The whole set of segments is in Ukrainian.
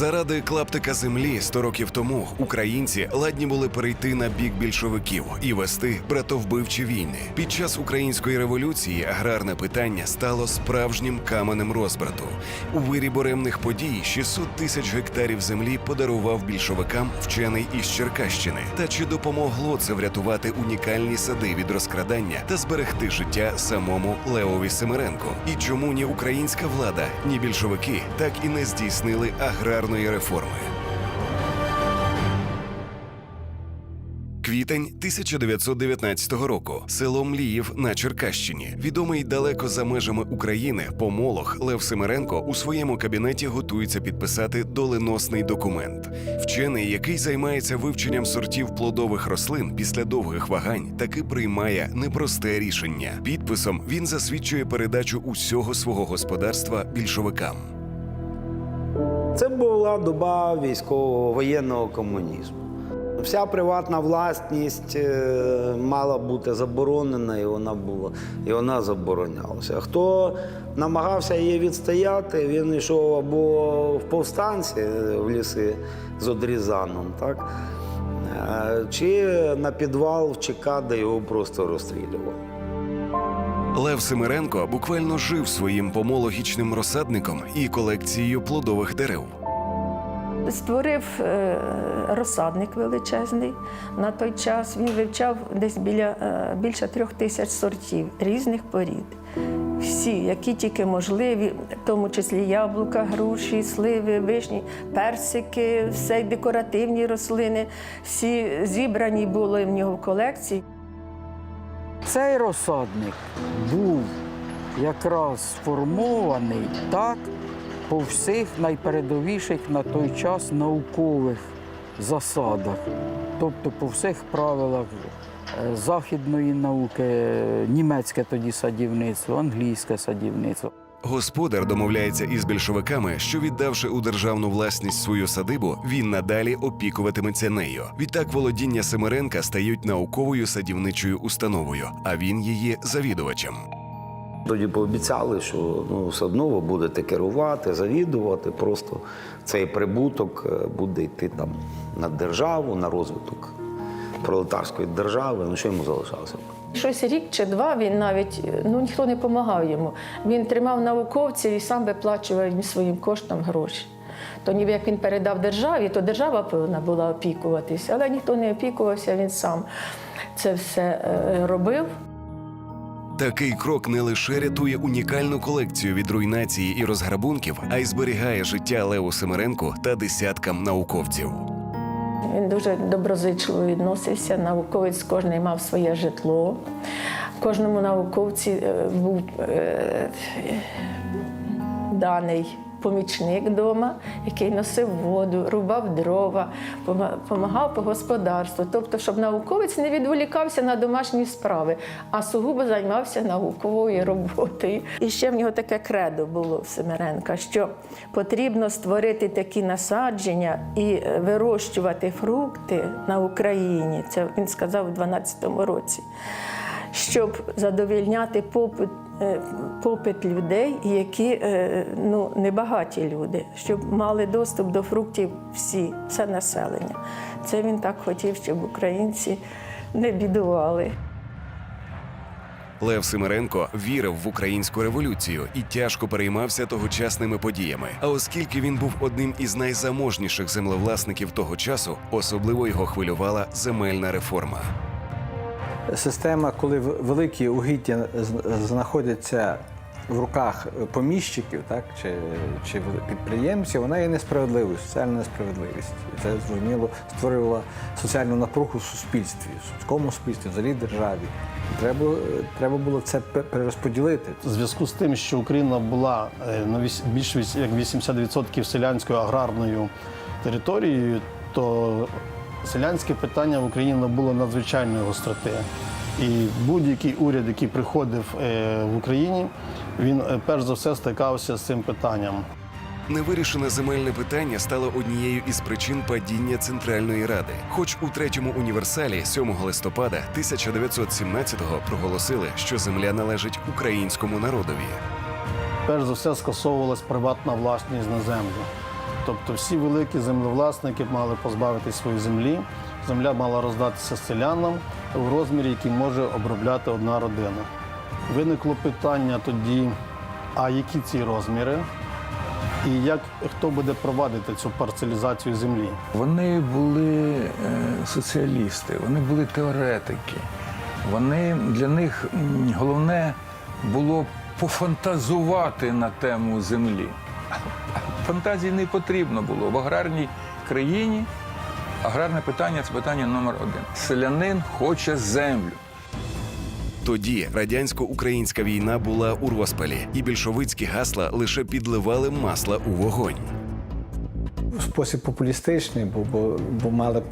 Заради клаптика землі 100 років тому українці ладні були перейти на бік більшовиків і вести братовбивчі війни. Під час української революції аграрне питання стало справжнім каменем розбрату. У вирі буремних подій 600 тисяч гектарів землі подарував більшовикам вчений із Черкащини. Та чи допомогло це врятувати унікальні сади від розкрадання та зберегти життя самому Леові Семеренко? І чому ні українська влада, ні більшовики так і не здійснили аграрної реформи? Квітень 1919 року. Село Мліїв на Черкащині. Відомий далеко за межами України помолог Лев Семеренко у своєму кабінеті готується підписати доленосний документ. Вчений, який займається вивченням сортів плодових рослин після довгих вагань, таки приймає непросте рішення. Підписом він засвідчує передачу усього свого господарства більшовикам. Це була доба військового воєнного комунізму. Вся приватна власність е, мала бути заборонена, і вона була, і вона заборонялася. Хто намагався її відстояти, він йшов або в повстанці е, в ліси з одрізаном, так? е, чи на підвал в ЧК, де його просто розстрілювали. Лев Семеренко буквально жив своїм помологічним розсадником і колекцією плодових дерев. Створив е, розсадник величезний. На той час він вивчав десь біля е, більше трьох тисяч сортів різних порід. Всі, які тільки можливі, в тому числі яблука, груші, сливи, вишні, персики, все декоративні рослини, всі зібрані були в нього в колекції. Цей розсадник був якраз сформований так по всіх найпередовіших на той час наукових засадах, тобто по всіх правилах е, західної науки, е, німецьке тоді садівництво, англійське садівництво. Господар домовляється із більшовиками, що віддавши у державну власність свою садибу, він надалі опікуватиметься нею. Відтак володіння Семеренка стають науковою садівничою установою, а він її завідувачем. Тоді пообіцяли, що ну, все одно ви будете керувати, завідувати. Просто цей прибуток е, буде йти там на державу, на розвиток пролетарської держави. Ну що йому залишалося? Щось рік чи два він навіть ну ніхто не допомагав йому. Він тримав науковців і сам виплачував їм своїм коштом гроші. То ніби як він передав державі, то держава повинна була опікуватися, але ніхто не опікувався, він сам це все е, робив. Такий крок не лише рятує унікальну колекцію від руйнації і розграбунків, а й зберігає життя Леву Семеренку та десяткам науковців. Він дуже доброзичливо відносився. Науковець кожен мав своє житло. Кожному науковці е, був е, даний помічник вдома, який носив воду, рубав дрова, допомагав по господарству. Тобто, щоб науковець не відволікався на домашні справи, а сугубо займався науковою роботою. І ще в нього таке кредо було в Семеренка, що потрібно створити такі насадження і е, вирощувати фрукти на Україні. Це він сказав у 12-му році щоб задовільняти попит, попит людей, які е, ну, небагаті люди, щоб мали доступ до фруктів всі, все населення. Це він так хотів, щоб українці не бідували. Лев Семеренко вірив в українську революцію і тяжко переймався тогочасними подіями. А оскільки він був одним із найзаможніших землевласників того часу, особливо його хвилювала земельна реформа. Система, коли великі угіддя знаходяться в руках поміщиків, так чи, чи підприємців, вона є несправедливою, соціальна несправедливість. І це зрозуміло створювала соціальну напругу в суспільстві, в сільському суспільстві, взагалі державі. Треба, треба було це перерозподілити. В зв'язку з тим, що Україна була е, на більш як 80% селянською аграрною територією, то селянське питання в Україні набуло надзвичайної гостроти. І будь-який уряд, який приходив е, в Україні, він е, перш за все стикався з цим питанням. Невирішене земельне питання стало однією із причин падіння Центральної Ради. Хоч у третьому універсалі 7 листопада 1917-го проголосили, що земля належить українському народові. Перш за все скасовувалась приватна власність на землю. Тобто всі великі землевласники мали позбавити своєї землі. Земля мала роздатися селянам в розмірі, який може обробляти одна родина. Виникло питання тоді, а які ці розміри, і як хто буде провадити цю парцелізацію землі? Вони були е, соціалісти, вони були теоретики. Вони для них головне було пофантазувати на тему землі. Фантазії не потрібно було в аграрній країні. Аграрне питання це питання номер один. Селянин хоче землю. Тоді радянсько-українська війна була у розпалі, і більшовицькі гасла лише підливали масла у вогонь. спосіб популістичний, бо, бо, бо мали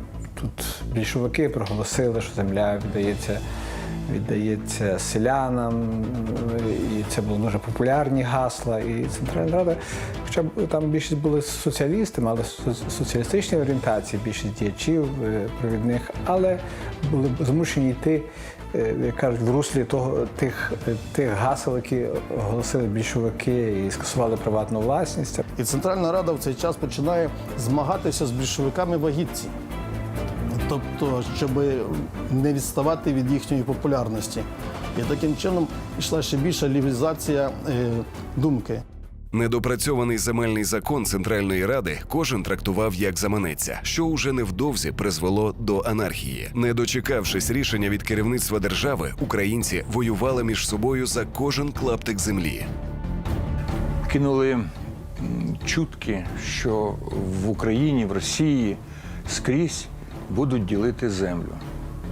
тут більшовики проголосили, що земля віддається, віддається селянам, і це були дуже популярні гасла. І Центральна Рада, хоча там більшість були соціалісти, мали соціалістичні орієнтації, більшість діячів е, провідних, але були змушені йти. е, Як кажуть, в руслі того тих, е, тих гасел, які оголосили більшовики і скасували приватну власність. І Центральна Рада в цей час починає змагатися з більшовиками вагітці. Тобто, щоб не відставати від їхньої популярності. І таким чином йшла ще більша лівізація е, думки. Недопрацьований земельний закон Центральної Ради кожен трактував як заманеться, що уже невдовзі призвело до анархії. Не дочекавшись рішення від керівництва держави, українці воювали між собою за кожен клаптик землі. кинули чутки, що в Україні, в Росії скрізь будуть ділити землю.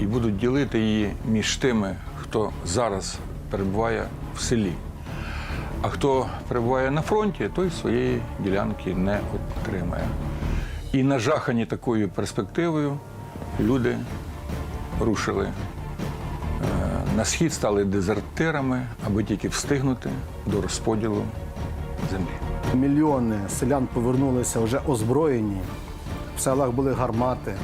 І будуть ділити її між тими, хто зараз перебуває в селі. А хто перебуває на фронті, той своєї ділянки не отримає. І нажахані такою перспективою люди рушили е, на схід, стали дезертирами, аби тільки встигнути до розподілу землі. Мільйони селян повернулися вже озброєні. В селах були гармати.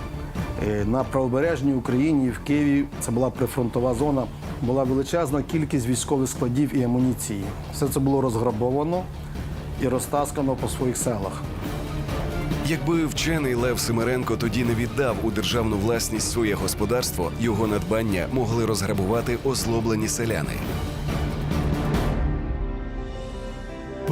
Е, На правобережній Україні в Києві це була прифронтова зона. Була величезна кількість військових складів і амуніції. Все це було розграбовано і розтаскано по своїх селах. Якби вчений Лев Семеренко тоді не віддав у державну власність своє господарство, його надбання могли розграбувати озлоблені селяни.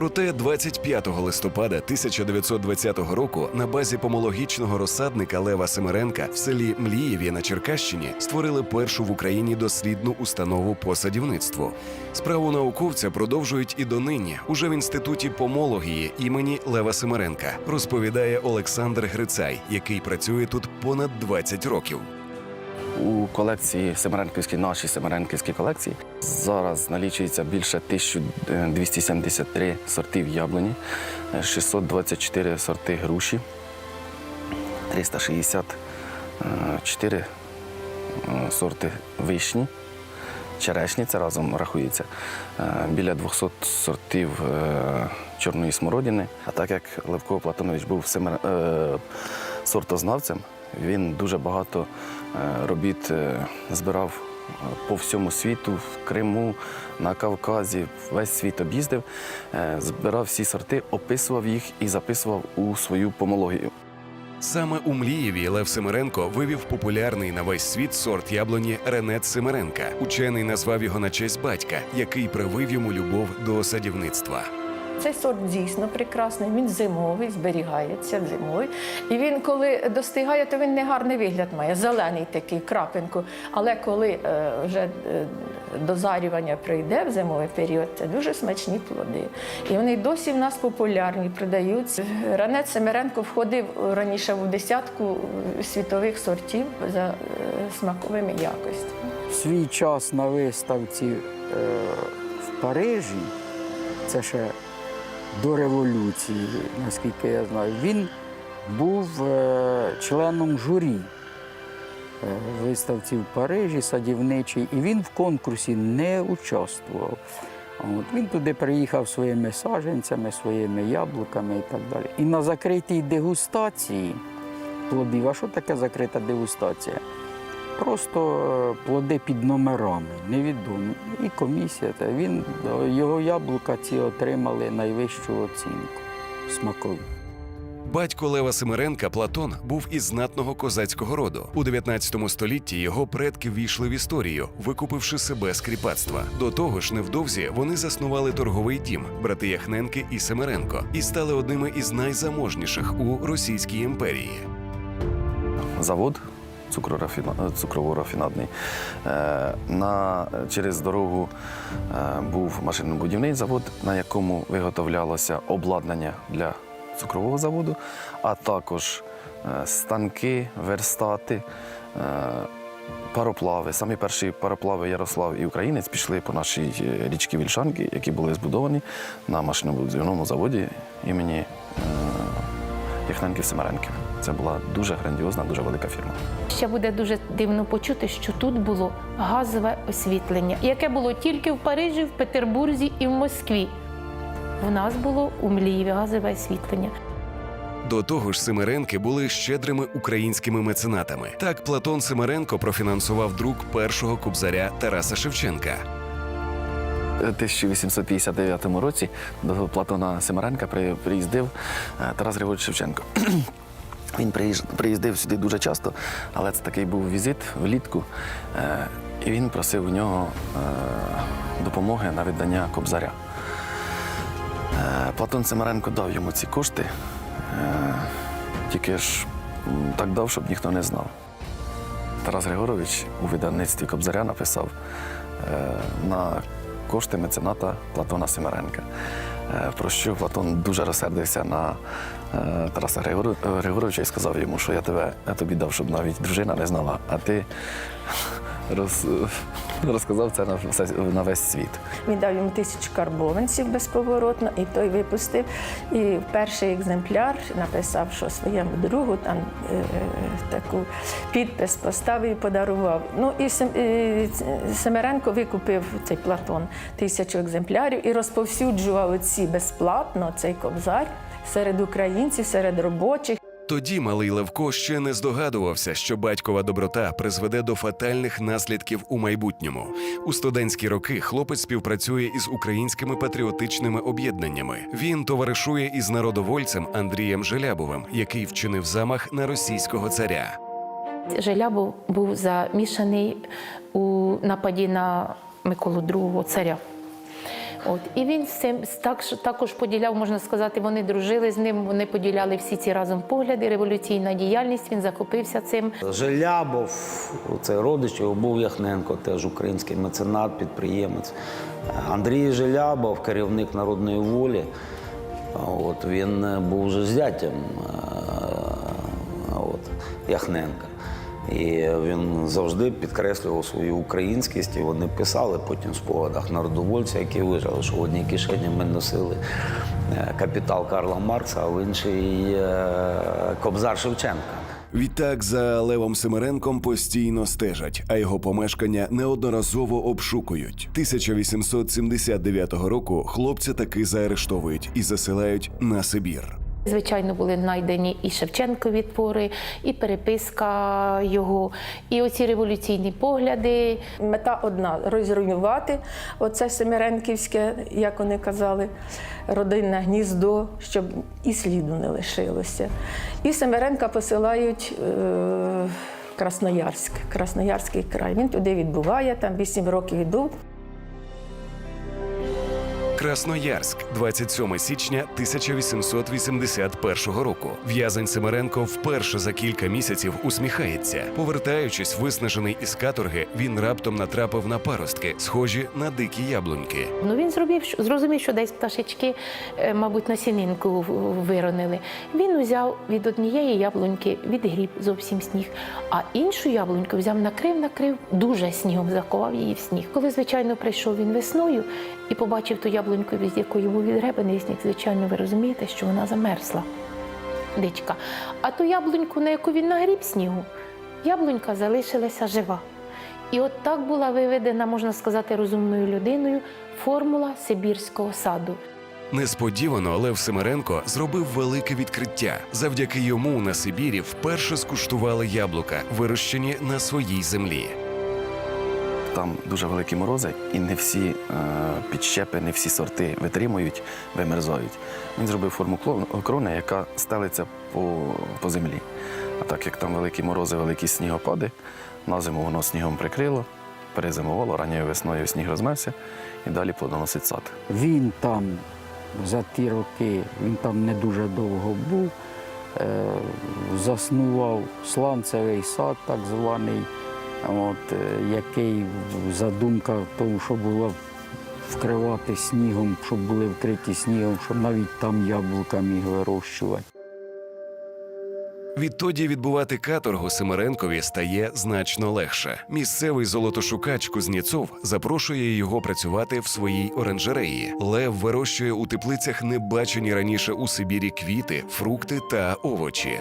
Проте 25 листопада 1920 року на базі помологічного розсадника Лева Семеренка в селі Млієві на Черкащині створили першу в Україні дослідну установу по садівництву. Справу науковця продовжують і донині, уже в інституті помології імені Лева Семеренка, розповідає Олександр Грицай, який працює тут понад 20 років. У колекції Семеренківській, нашій Семеренківській колекції зараз налічується більше 1273 сортів яблуні, е, 624 сорти груші, 364 е, сорти вишні, черешні, це разом рахується, е, біля 200 сортів е, чорної смородини. А так як Левко Платонович був е, сортознавцем, він дуже багато е, робіт е, збирав е, по всьому світу, в Криму, на Кавказі, весь світ об'їздив, е, збирав всі сорти, описував їх і записував у свою помологію. Саме у Млієві Лев Семеренко вивів популярний на весь світ сорт яблуні Ренет Семеренка. Учений назвав його на честь батька, який привив йому любов до садівництва. Цей сорт дійсно прекрасний, він зимовий, зберігається зимою. І він, коли достигає, то він не гарний вигляд має, зелений такий, крапинку. Але коли е, вже е, дозарювання прийде в зимовий період, це дуже смачні плоди. І вони досі в нас популярні, продаються. Ранет Семеренко входив раніше в десятку світових сортів за е, смаковими якостями. Свій час на виставці в Парижі, це ще до революції, наскільки я знаю, він був е, членом журі е, виставці в Парижі садівничий, і він в конкурсі не участвував. От, він туди приїхав своїми саджанцями, своїми яблуками і так далі. І на закритій дегустації плодів, а що таке закрита дегустація? Просто е, плоди під номерами, невідомі. І комісія, та він, е, його яблука ці отримали найвищу оцінку смакову. Батько Лева Семеренка Платон був із знатного козацького роду. У 19 столітті його предки ввійшли в історію, викупивши себе з кріпацтва. До того ж, невдовзі вони заснували торговий дім брати Яхненки і Семеренко і стали одними із найзаможніших у Російській імперії. завод цукрово-рафінадний. Е, На, через дорогу е, був машинобудівний завод, на якому виготовлялося обладнання для цукрового заводу, а також е, станки, верстати. е, Пароплави, самі перші пароплави Ярослав і Українець пішли по нашій е, річці Вільшанки, які були збудовані на машинобудівному заводі імені е, Яхненків Семеренків. Це була дуже грандіозна, дуже велика фірма. Ще буде дуже дивно почути, що тут було газове освітлення, яке було тільки в Парижі, в Петербурзі і в Москві. В нас було у Млієві газове освітлення. До того ж, Семеренки були щедрими українськими меценатами. Так Платон Семеренко профінансував друк першого кобзаря Тараса Шевченка. У 1859 році до Платона Семеренка приїздив е, Тарас Григорович Шевченко. Він приїздив сюди дуже часто, але це такий був візит влітку, е, і він просив у нього е, допомоги на віддання кобзаря. Е, Платон Семеренко дав йому ці кошти, тільки ж так дав, щоб ніхто не знав. Тарас Григорович у видавництві Кобзаря написав на кошти мецената Платона Семеренка. Е, Про що Платон дуже розсердився на е, Тараса Григоровича і сказав йому, що я тебе я тобі дав, щоб навіть дружина не знала, а ти роз, розказав це на, на весь світ. Він дав йому тисячу карбованців безповоротно, і той випустив. І перший екземпляр написав, що своєму другу там е, таку підпис поставив і подарував. Ну і Сем- е, Семеренко викупив цей Платон тисячу екземплярів і розповсюджував ці безплатно цей кобзар серед українців, серед робочих. Тоді малий Левко ще не здогадувався, що батькова доброта призведе до фатальних наслідків у майбутньому. У студентські роки хлопець співпрацює із українськими патріотичними об'єднаннями. Він товаришує із народовольцем Андрієм Желябовим, який вчинив замах на російського царя. Желябов був замішаний у нападі на Миколу II царя. От. І він з цим так, також поділяв, можна сказати, вони дружили з ним, вони поділяли всі ці разом погляди, революційна діяльність, він захопився цим. Желябов, це родич його був Яхненко, теж український меценат, підприємець. Андрій Желябов, керівник народної волі. От, він е, був вже зятям е, от, Яхненка. І він завжди підкреслював свою українськість, і вони писали потім в спогадах народовольця, які вижили, що в одній кишені ми носили е, капітал Карла Маркса, а в іншій е, Кобзар Шевченка. Відтак за Левом Семеренком постійно стежать, а його помешкання неодноразово обшукують. 1879 року хлопця таки заарештовують і засилають на Сибір. Звичайно, були знайдені і Шевченкові твори, і переписка його, і оці революційні погляди. Мета одна розруйнувати оце Семеренківське, як вони казали, родинне гніздо, щоб і сліду не лишилося. І Семеренка посилають е, Красноярськ, Красноярський край. Він туди відбуває, там 8 років йдуть. Красноярськ, 27 січня 1881 року. В'язень Семеренко вперше за кілька місяців усміхається. Повертаючись, виснажений із каторги, він раптом натрапив на паростки, схожі на дикі яблуньки. Ну він зробив, зрозумів, що десь пташечки, е, мабуть, насінинку в- виронили. Він узяв від однієї яблуньки, відгріб зовсім сніг, а іншу яблуньку взяв, накрив, накрив, дуже снігом заковав її в сніг. Коли, звичайно, прийшов він весною і побачив ту яблуньку, від якої був відгребаний сніг, звичайно, ви розумієте, що вона замерзла. Дичка. А ту яблуньку, на яку він нагріб снігу, яблунька залишилася жива. І от так була виведена, можна сказати, розумною людиною формула Сибірського саду. Несподівано Лев Семеренко зробив велике відкриття. Завдяки йому на Сибірі вперше скуштували яблука, вирощені на своїй землі. Там дуже великі морози, і не всі е, підщепи, не всі сорти витримують, вимерзають. Він зробив форму крони, яка стелиться по, по землі. А так як там великі морози, великі снігопади, на зиму воно снігом прикрило, перезимувало, ранньою весною сніг розмерся і далі плодоносить сад. Він там за ті роки, він там не дуже довго був, е, заснував сланцевий сад, так званий, от, е, який задумка тому, що було вкривати снігом, щоб були вкриті снігом, щоб навіть там яблука міг вирощувати. Відтоді відбувати каторгу Семеренкові стає значно легше. Місцевий золотошукач Кузнєцов запрошує його працювати в своїй оранжереї. Лев вирощує у теплицях небачені раніше у Сибірі квіти, фрукти та овочі.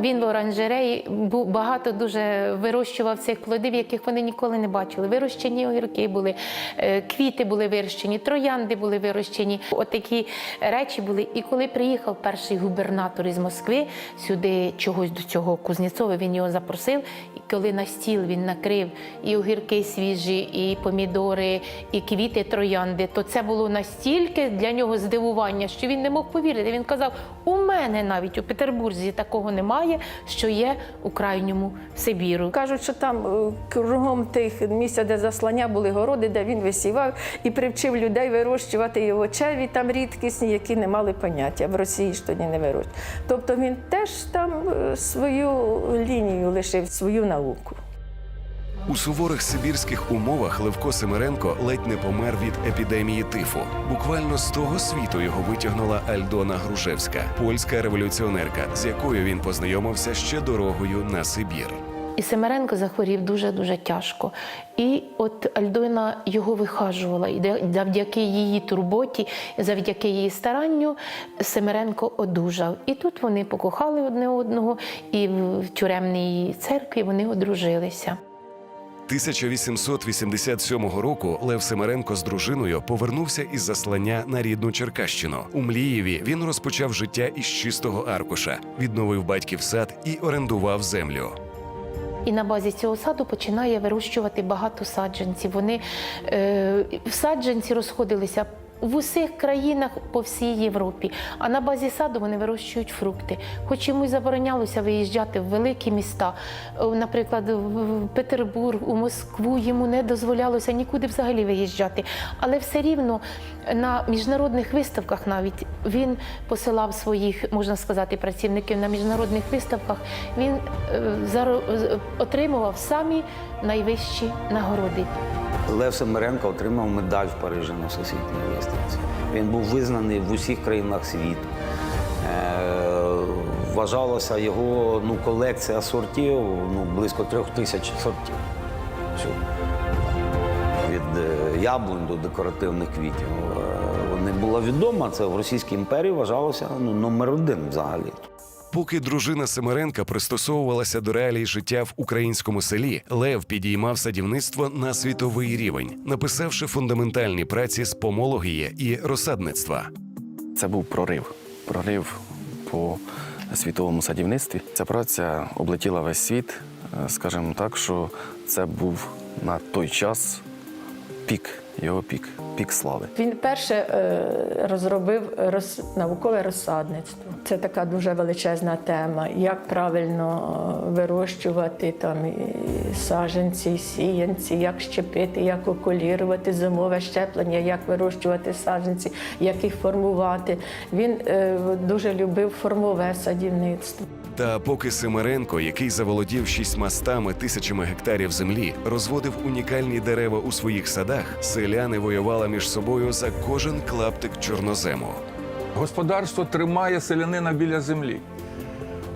Він в оранжереї багато дуже вирощував цих плодів, яких вони ніколи не бачили. Вирощені огірки були, е, квіти були вирощені, троянди були вирощені. Отакі речі були. І коли приїхав перший губернатор із Москви сюди чогось до цього Кузнєцова, він його запросив. І коли на стіл він накрив і огірки свіжі, і помідори, і квіти троянди, то це було настільки для нього здивування, що він не мог повірити. Він казав: у мене навіть у Петербурзі такого немає, що є у крайньому Сибіру. Кажуть, що там е, кругом тих місця, де заслання були городи, де він висівав і привчив людей вирощувати його чеві, там рідкісні, які не мали поняття. В Росії ж тоді не вирощують. Тобто він теж там е, свою лінію лишив, свою науку. У суворих сибірських умовах Левко Семеренко ледь не помер від епідемії тифу. Буквально з того світу його витягнула Альдона Грушевська, польська революціонерка, з якою він познайомився ще дорогою на Сибір. І Семеренко захворів дуже-дуже тяжко. І от Альдона його вихажувала. І завдяки її турботі, завдяки її старанню Семеренко одужав. І тут вони покохали одне одного, і в тюремній церкві вони одружилися. 1887 року Лев Семеренко з дружиною повернувся із заслання на рідну Черкащину. У Млієві він розпочав життя із чистого аркуша, відновив батьків сад і орендував землю. І на базі цього саду починає вирощувати багато саджанців. Вони е, саджанці розходилися в усіх країнах по всій Європі. А на базі саду вони вирощують фрукти. Хоч йому й заборонялося виїжджати в великі міста, е, наприклад, в Петербург, у Москву йому не дозволялося нікуди взагалі виїжджати. Але все рівно на міжнародних виставках навіть він посилав своїх, можна сказати, працівників на міжнародних виставках. Він е, отримував самі найвищі нагороди. Лев Семеренко отримав медаль в Парижі на всесвітній виставці. Він був визнаний в усіх країнах світу. Е, вважалося його ну, колекція сортів ну, близько трьох тисяч сортів. Від е, яблунь до декоративних квітів. Е, Вони була відома, це в Російській імперії вважалося ну, номер один взагалі. Поки дружина Семеренка пристосовувалася до реалій життя в українському селі, Лев підіймав садівництво на світовий рівень, написавши фундаментальні праці з помології і розсадництва. Це був прорив. Прорив по світовому садівництві. Ця праця облетіла весь світ. Е, Скажімо так, що це був на той час пік, його пік, пік слави. Він перше е, розробив роз, наукове розсадництво. Це така дуже величезна тема. Як правильно е, вирощувати там і саджанці, і сіянці, як щепити, як окулірувати зимове щеплення, як вирощувати саджанці, як їх формувати. Він е, дуже любив формове садівництво. Та поки Семеренко, який заволодів шістьма стами тисячами гектарів землі, розводив унікальні дерева у своїх садах, селяни воювали між собою за кожен клаптик чорнозему. Господарство тримає селянина біля землі.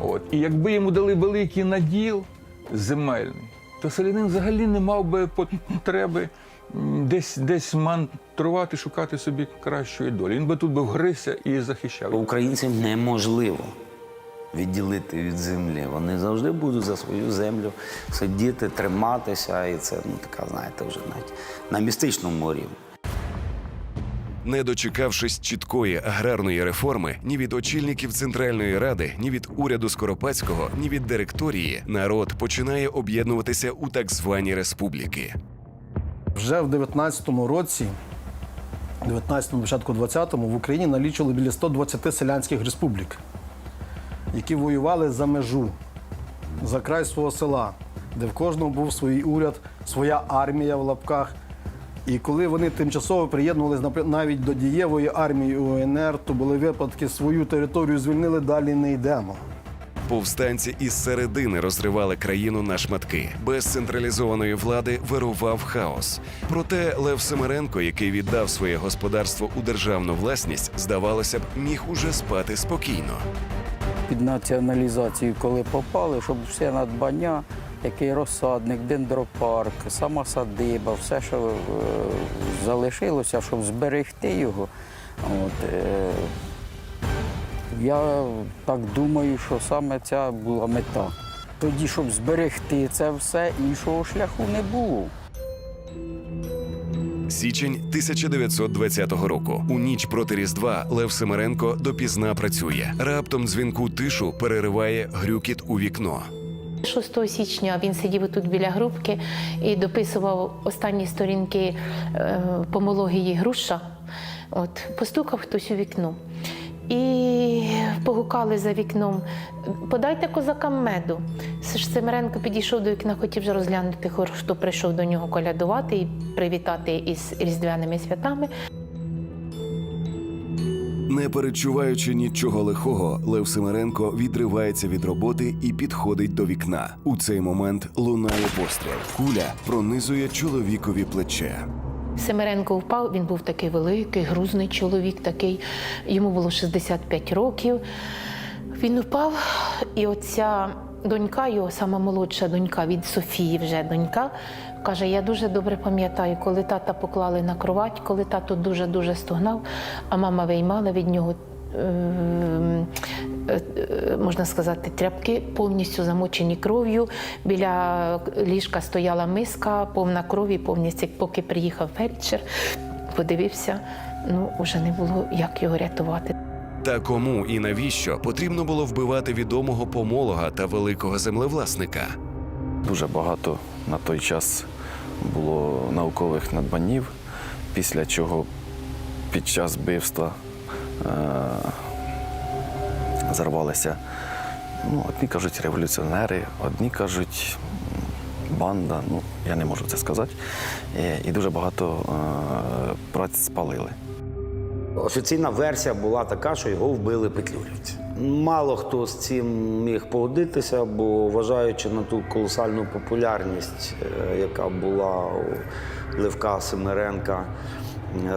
От. І якби йому дали великий наділ земельний, то селянин взагалі не мав би потреби десь, десь мантрувати, шукати собі кращої долі. Він би тут би вгрився і захищав. Українцям неможливо відділити від землі. Вони завжди будуть за свою землю сидіти, триматися. І це ну, така, знаєте, вже навіть на містичному рівні. Не дочекавшись чіткої аграрної реформи, ні від очільників Центральної ради, ні від уряду Скоропадського, ні від директорії, народ починає об'єднуватися у так звані республіки. Вже в 19-му році, 19-му, початку 20-му, в Україні налічували біля 120 селянських республік, які воювали за межу, за край свого села, де в кожному був свій уряд, своя армія в лапках. І коли вони тимчасово приєднувалися навіть до дієвої армії УНР, то були випадки свою територію звільнили, далі не йдемо. Повстанці із середини розривали країну на шматки. Без централізованої влади вирував хаос. Проте Лев Семеренко, який віддав своє господарство у державну власність, здавалося б, міг уже спати спокійно. Під націоналізацію, коли попали, щоб все надбання, який розсадник, дендропарк, сама садиба, все, що е, залишилося, щоб зберегти його. От, е, я так думаю, що саме ця була мета. Тоді, щоб зберегти це все, іншого шляху не було. Січень 1920 року. У ніч проти Різдва Лев Семеренко допізна працює. Раптом дзвінку тишу перериває грюкіт у вікно. 6 січня він сидів тут біля грубки і дописував останні сторінки е, помології груша. От, постукав хтось у вікно. І погукали за вікном: подайте козакам меду. Семеренко підійшов до вікна, хотів вже розглянути, хто прийшов до нього колядувати і привітати із різдвяними святами. Не перечуваючи нічого лихого, Лев Семеренко відривається від роботи і підходить до вікна. У цей момент лунає постріл. Куля пронизує чоловікові плече. Семеренко впав, він був такий великий, грузний чоловік, такий, йому було 65 років. Він впав, і оця донька, його сама молодша донька від Софії, вже донька, каже: Я дуже добре пам'ятаю, коли тата поклали на кровать, коли тато дуже-дуже стогнав, а мама виймала від нього. Ем, е, е, Можна сказати, тряпки повністю замочені кров'ю. Біля ліжка стояла миска, повна крові, повністю, поки приїхав фельдшер, подивився, ну вже не було як його рятувати. Та кому і навіщо потрібно було вбивати відомого помолога та великого землевласника? Дуже багато на той час було наукових надбанів, після чого під час вбивства зарвалися, ну, одні кажуть революціонери, одні кажуть банда, ну я не можу це сказати. Е, І дуже багато е- праць спалили. Офіційна версія була така, що його вбили петлюрівці. Мало хто з цим міг погодитися, бо вважаючи на ту колосальну популярність, е, яка була у Левка Семеренка е,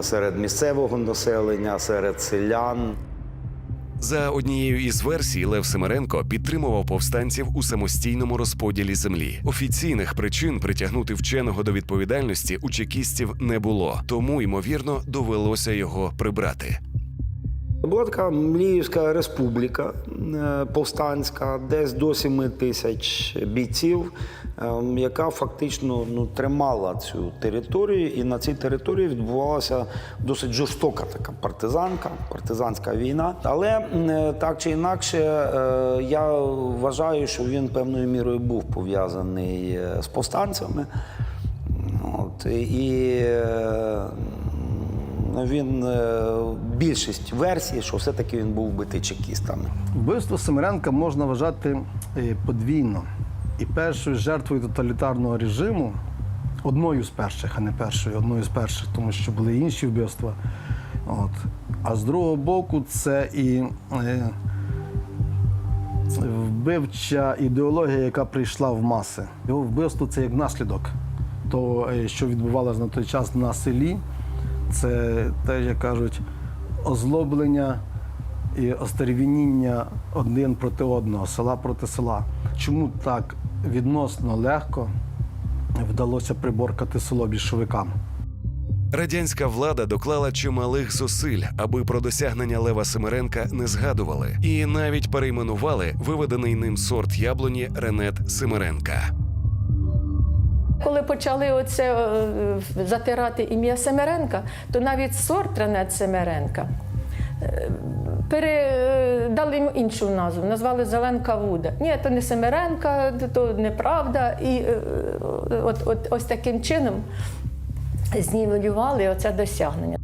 серед місцевого населення, серед селян. За однією із версій, Лев Семеренко підтримував повстанців у самостійному розподілі землі. Офіційних причин притягнути вченого до відповідальності у чекістів не було, тому ймовірно довелося його прибрати. Була така Мліївська республіка е, повстанська, десь до 7 тисяч бійців, е, яка фактично ну, тримала цю територію, і на цій території відбувалася досить жорстока така партизанка, партизанська війна. Але е, так чи інакше, я вважаю, що він певною мірою був пов'язаний з повстанцями. От, і він е, більшість версій, що все-таки він був вбитий чекістами. Вбивство Семеренка можна вважати е, подвійно. І першою жертвою тоталітарного режиму, одною з перших, а не першою, одною з перших, тому що були інші вбивства. От. А з другого боку, це і е, вбивча ідеологія, яка прийшла в маси. Його вбивство це як наслідок того, що відбувалося на той час на селі. Це те, як кажуть, озлоблення і остервініння один проти одного, села проти села. Чому так відносно легко вдалося приборкати село більшовикам? Радянська влада доклала чималих зусиль, аби про досягнення Лева Семеренка не згадували, і навіть перейменували виведений ним сорт яблуні Ренет Семеренка. Коли почали оце е, затирати ім'я Семеренка, то навіть сорт Ренет Семеренка е, передали йому іншу назву, назвали Зеленка Вуда. Ні, то не Семеренка, то неправда. І е, от, от, ось таким чином знівелювали оце досягнення.